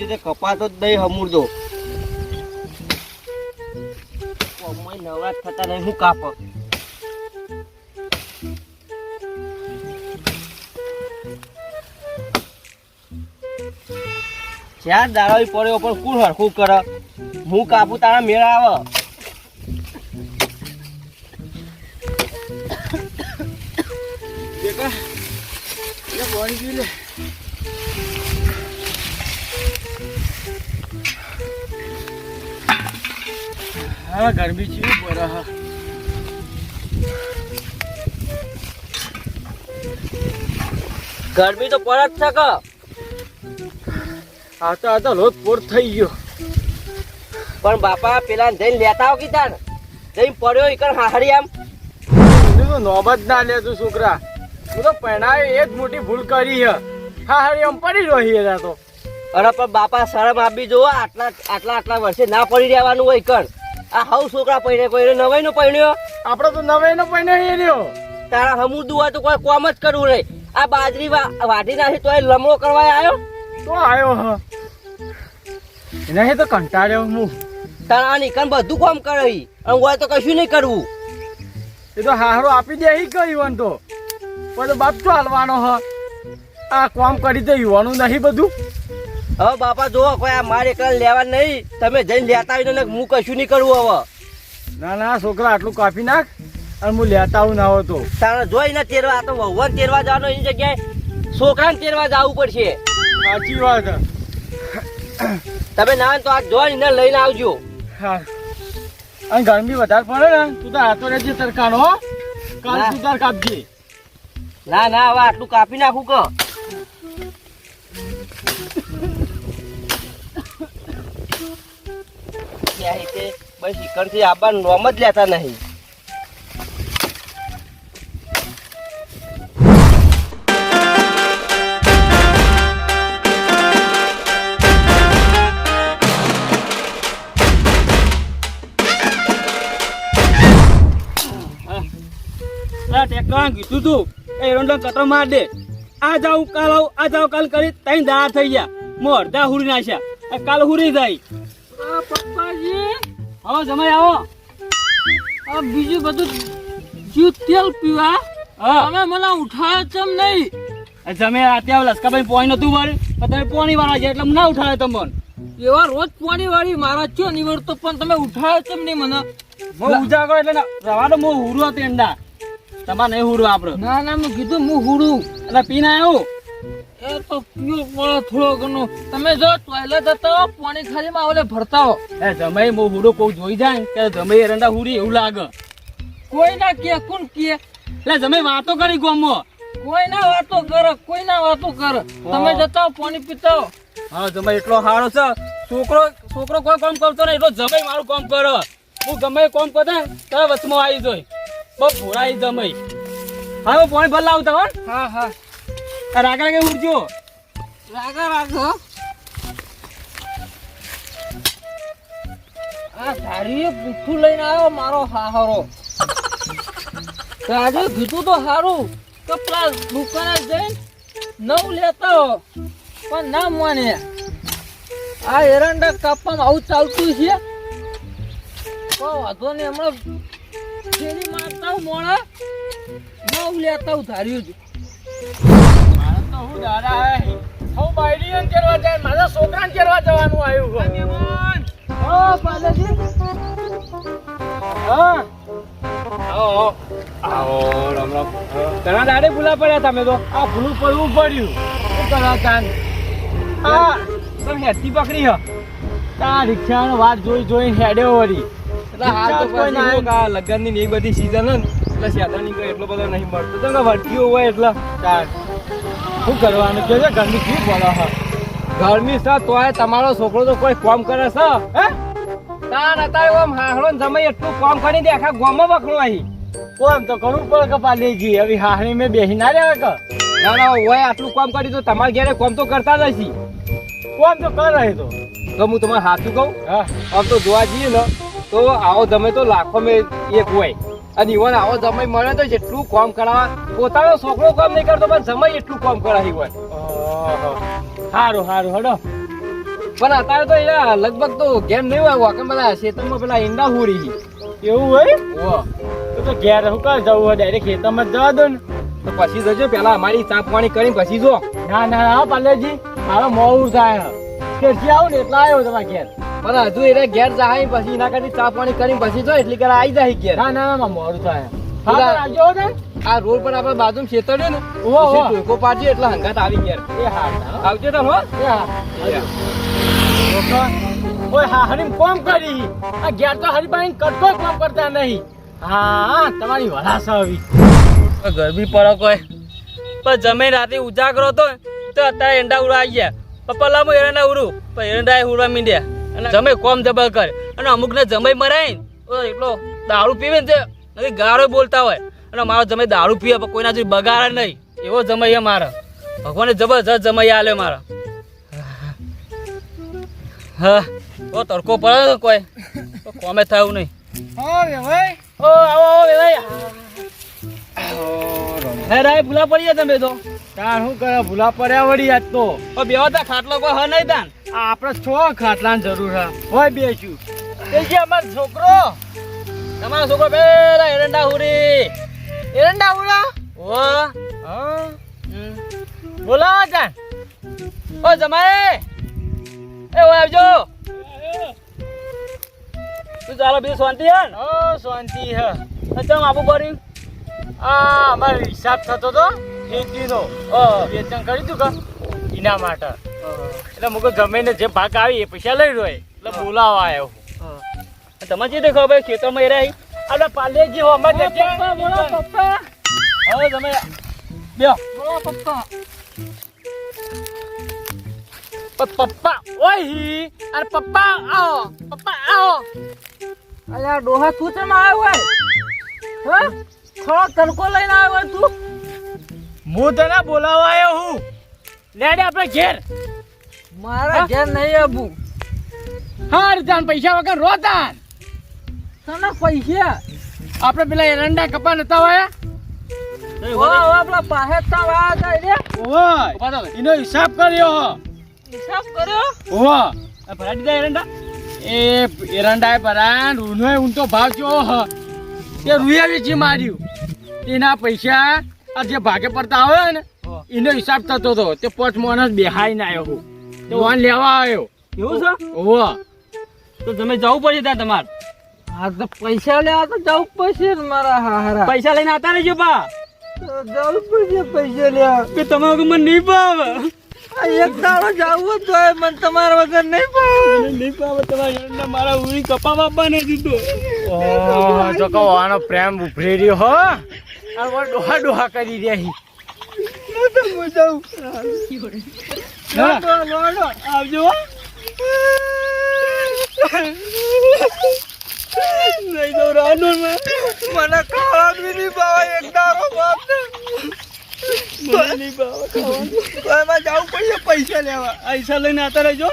બીજું તે કપાતો જ હમુરદો ઓમય નવરાત થતા નહીં, હું કાપ. જ્યાં દાડા પડ્યો પણ કોણ હરખું કરે. હું કાપું, તારા મેળા આવે. દેખા એ પાણી પી લે હા ગરમી પડે હા ગરમી તો જ છે કે. આવતા આવતા લોટ પોર થઈ ગયો. પણ બાપા પેલા જઈને લેતા આવ કીધા ને. જઈને પડ્યો ઈકણ હાહરી આમ. નોબત ના લે તું છોકરા. હું તો પહેણાવે એ જ મોટી ભૂલ કરી હે હા હારી આમ પડી રહીએ હતા તો. અરે પણ બાપા શરમ આપી જુઓ આટલા આટલા આટલા વર્ષે ના પડી રહેવાનું હોય કણ આ હાઉ છોકરા પહેરે પહેરે નવાઈ નો પહેર્યો આપણે તો નવાઈ નો પહેર્યો તારા હમુદું દુઆ તો કોઈ કોમ જ કરવું નહીં. આ બાજરી વાઢી નાખી તો લમણો કરવા આવ્યો તો આવ્યો હ. નહીં તો કંટાળ્યો હું. તારા આ નીકળ બધું કોમ કરે. અને હોય તો કશું નહીં કરવું. એ તો હારો આપી દે એ કહ્યું તો. પણ બાપ તો હાલવાનો હ. આ કામ કરી તો યુવાનું નહીં બધું. હવે બાપા જો કોઈ આ મારે એકલા લેવા નહીં. તમે જઈને લેતા આવીને ને હું કશું નહીં કરવું હવે. ના ના છોકરા આટલું કાપી નાખ અને હું લેતા આવું ના હોતો તારે જોઈ ને તેરવા આ તો વહુવાન તેરવા જવાનો એની જગ્યાએ છોકરાને તેરવા જવું પડશે. સાચી વાત. તમે ના તો આ જોઈ ને લઈને આવજો. હા. અને ગરમી વધારે પડે ને તું તો હાથો રહેજે તરકાનો કાલ. તું તાર કાપજે. ના ના હવે આટલું કાપી નાખું કે. બસ આવવાનું નોમ જ લેતા નહીં. કીધું તું એ એરંડો કટો માર દે. આ જાઉં કાલ આવું આ જાઉં કાલ કરી તઈ દાળ થઈ ગયા. મો અડધા હુરી નાખ્યા. કાલ હુરી જાય. પપ્પાજી. આવો જમાઈ આવો. આ બીજું બધું જ્યું તેલ પીવા? હા. તમે મને ઉઠાવે ચમ નહીં. જમે રાતે અત્યારે લસકાભાઈ પોણી નતું વળે પણ તમે પોણી વાળા છે એટલે ના ઉઠાવે તમને. એવા રોજ પોણી વાળી મારા છો નિવડતો પણ તમે ઉઠાવે ચમ નહીં મને. મો ઉજાગો એટલે ના- રવા મો હુરો તેંડા તમારે નહીં હુરો આપડે. ના ના મેં કીધું હું હુરું. એટલે પીને આવ્યો એ તો પીવો પડે થોડો ઘણો તમે જો ટોયલેટ હતા પાણી ખાલી માં ઓલે ભરતા હો. એ જમાઈ મો હુરો કોઈ જોઈ જાય કે જમાઈ એરંડા હુરી એવું લાગે. કોઈ ના કે કોણ કે? એટલે જમાઈ વાતો કરી ગોમો. કોઈ ના વાતો કર કોઈ ના વાતો કર. તમે જતા પાણી પીતા હા. જમાઈ એટલો સારો છે. છોકરો છોકરો કોઈ કામ કરતો નહીં એટલો જમાઈ મારું કામ કરે. હું ગમે કામ કરે તો વચમાં આવી જોઈ. બહુ ભોળાઈ જમાઈ. હા હું પાણી ભરલા આવતા હો. હા હા. રાગા રાગે ઉડજો? રાગા રાગો. આ ધારીએ પૂઠું લઈને આવ્યો મારો હાહરો. આજે કીધું તો સારું કે પેલા દુકાને જઈ નવ લેતા, પણ ના માને. આ એરંડા કાપવામાં આવું ચાલતું છે? કોઈ વાંધો નહીં, હમણાં ફેરી મારતા મોડા નવ લેતા ધાર્યું છું તો હું દાદા હે. હું બાયડીઓને કેરવા જાય મારા છોકરાને કેરવા જવાનું આવ્યું હા. આવો આવો. રામ રામ. ઘણા દાડે ભૂલા પડ્યા તમે તો. આ ભૂલું પડવું પડ્યું. શું કરો તાન? આ. તમે પકડી હ. રિક્ષાનો વાત જોઈ જોઈ હેડ્યો વળી. એટલે હાલ તો કોઈ ના લગ્નની ને એ બધી સીઝન ને, એટલે શેતાની એટલો બધો નહીં મળતો. તો કે હોય એટલે. શું કરવાનું કે છે? ગરમી શું પડે હ ગરમી સર તોય તમારો છોકરો તો કોઈ કામ કરે છે હે? તાર અત્યારે આમ હાહડો ને જમાઈ એટલું કામ કરી દે આખા ગામમાં વખણો અહીં. કોમ તો કરું પણ કપા કે ગઈ હવે હાહણી મેં બેસી ના રહ્યા કે? ના ના હોય આટલું કામ કરી તો તમારે ઘેરે કોમ તો કરતા જ હશી. કોમ તો કરે તો. તો હું તમારે સાચું કહું? હા. આમ તો જોવા જઈએ ને તો આવો તમે તો લાખો મેં એક હોય. અને ઈવન આવો જમાઈ મળે તો જેટલું કામ કરાવવા પોતાનો છોકરો કામ નહીં કરતો પણ જમાઈ એટલું કામ કરાવી હોય સારું સારું હડો. પણ અત્યારે તો એ લગભગ તો ગેમ નહીં હોય વાકે બધા ખેતરમાં પેલા ઈંડા હુરી એવું હોય? તો તો ઘેર હું કાં જવું હોય? ડાયરેક્ટ ખેતરમાં જવા દો ને. તો પછી જજો પેલા અમારી ચા પાણી કરીને પછી જો. ના ના હા પાલેજી. મારો મોડું થાય. ઘેરથી આવું ને એટલે આવ્યો તમારા ઘેર. પણ હજુ એને ઘેર જાય પછી એના કરતી ચા પાણી કરી પછી જો એટલી કરા આવી જાય ઘેર. ના ના મોડું થાય. આ રોડ પર આપણે બાજુ ખેતર છે ને. ટોકો પાડજે એટલે હંગાત આવી ઘેર. એ હા. આવજો તમે ઓય હા હરીમ કોમ કરી. આ ઘેર તો હરીબાઈ કટકો કોમ કરતા નહીં. હા તમારી વરાસ આવી. ગરમી પડે કોઈ. પણ જમે રાતે ઉજાગરો તો તો અત્યારે એંડા ઉડા આવી ગયા. પપ્પા લાંબુ એરંડા ઉડું. પણ એરંડા ઉડવા મીંડ્યા જમે કોમ જબર કરે. અને અમુક ને જમે મરાય ને એટલો દારૂ પીવે ને નથી ગાળો બોલતા હોય. અને મારો જમે દારૂ પીએ પણ કોઈના જોઈ બગાડે નહીં. એવો જમૈયા મારો. ભગવાને જબરજસ્ત જમૈયા આલ્યો મારા. હા ઓ તડકો પડે કોઈ? કોમે થયું નહીં. ઓ આવો આવો હે રાય ભૂલા પડી તમે તો? તાર શું કરે? ભૂલા પડ્યા વળી આજ તો. બેવા ખાટલો કોઈ હ નહીં તાન. આપણે છ ખાટલાની જરૂર છે. હોય બેસ્યું એ જે અમારો છોકરો. તમારો છોકરો પેલા એરંડા હુરી. એરંડા ઉડા ઓ હા. હમ. બોલાવો ઓ જમાય એ ઓ આવજો. તું ચાલો બીજું શાંતિ હે ઓ શાંતિ હે. ચમ આપું કર્યું આ અમારો હિસાબ થતો તો ખેતીનો. વેચાણ કરી તું કે? એના માટે. એટલે મુકો ગમે ને જે ભાગ આવી એ પૈસા લઈ રહ્યો એટલે બોલાવા આવ્યો તમે જે દેખો ભાઈ ખેતરમાં રહી. પાલે જે હો અમારે પપ્પા બોલો પપ્પા. હવે તમે બેહો. બોલો પપ્પા. પપ્પા ઓહી અરે પપ્પા આવો પપ્પા આવો. અલ્યા ડોહા તું ચમ આવ્યો હોય? હા? થોડો તડકો લઈને આવ્યો તું? હું તને બોલાવવા આવ્યો હું. લેડે આપણે ઘેર. મારા ઘેર નહીં આવું હા જાન પૈસા વગર રોતાન તને પૈસા? આપણે પેલા એરંડા કપા નતા વાયા હિસાબ કર્યો. હિસાબ કર્યો? ભરા દીધા એરંડા એ એરંડા પરાન રૂનો ઊંટો ભાવ હ તે રૂયા વેચી માર્યું. એના પૈસા આ જે ભાગે પડતા આવે ને એનો હિસાબ થતો હતો તે પાંચ માણસ બેહાઈ ને આવ્યો હું. તે વાન લેવા આવ્યો એવું છે? ઓવો તો તમે જવું પડશે ત્યાં તમારે? હા તો પૈસા લેવા તો જવું પડશે ને મારા હારા પૈસા લઈને આવતા રહેજો બા. જવું પડશે પૈસા લેવા. કે તમારા વગર મને નહીં આ એક દાડો જવું હોય મને તમારા વગર નહીં પાવે નહીં ભાવે તમારા મારા ઉરી કપા બાપા ને દીધો જો કહો આનો પ્રેમ ઉભરી રહ્યો હો. આ ડોહા ડોહા કરી રહ્યા હું તો હું જાઉં લોડો, લોડો. આવજો નહીં તો રાનો મને ખાવા બી નહીં ભાવે એક દાડો બાપ. મને નહીં ભાવે ખાવાનું. તો એમાં જવું પડશે પૈસા લેવા પૈસા લઈને આતા રહેજો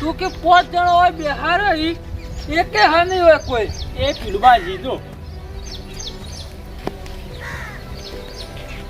તું કે પાંચ જણો હોય બિહાર એકે હા નહીં હોય કોઈ. એ ફિલ્મમાં જીજો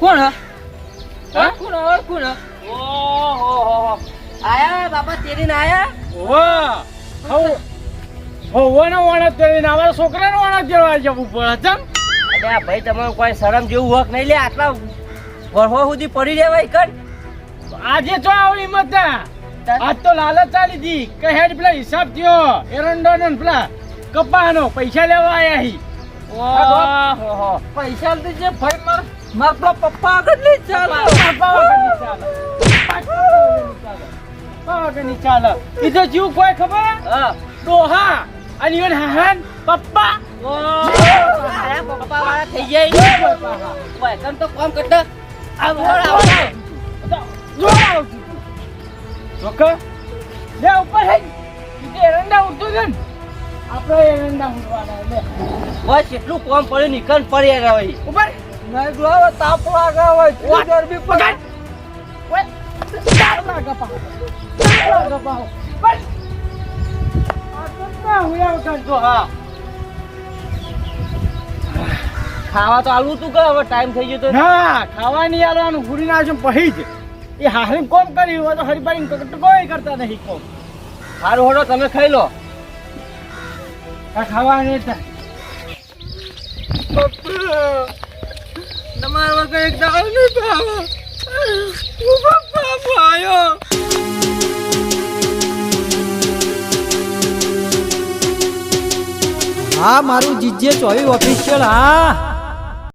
કોણ હા? હા? કોણ ઓહો આયા બાપા તેરીને આયા? વાહ. હવ હોવાનો વાણત કરીને આવા છોકરાનો વાણત જેવા જવું પડે ચમ? અરે ભાઈ તમારું કોઈ શરમ જેવું હક નહીં લે. આટલા વર્ષો સુધી પડી રહેવાય કર આજે તો આવડી હિંમત ના આજ તો લાલચ ચાલી હતી કે હેડ પેલા હિસાબ થયો. એરંડો ને પેલા કપાનો પૈસા લેવા આયા હી. પૈસા લઈ જે ભાઈ માર માર પેલા પપ્પા આગળ નહીં ચાલે. પપ્પા આગળ ચાલે. ચાલે. ઈ તો જીવ કોઈ ખબર? હા. ડોહા. અને ઈવન હાહન પપ્પા. પપ્પા. વાળા થઈ જાય તો કોમ કરતા આ ચોખ્ખો લે ઉપર હે. તો એરંડા ઉડતું છે ને. આપણે એરંડા ઉડવાના લે. ઓય કેટલું કોમ પડ્યું નીકળ પડી રહ્યા ઉપર. નહીં જોવા તાપ લાગે હોય તું બસ આ ના હુયા જો હા. ખાવા તો આલવું તું કે હવે ટાઈમ થઈ ગયો તો? ના ખાવા નહીં આલવાનું. ફૂડી નાખશું પછી જ. એ હારી કોમ કર્યું હોય તો હરિભાઈ કોઈ કરતા નહીં કોમ. સારું હોડો તમે ખાઈ લો. ખાવા નહીં તમારા વગર એક દાળ નહીં ભાવે. હું ભાયો હા, મારું જીજે ચોવી ઓફિશિયલ હા.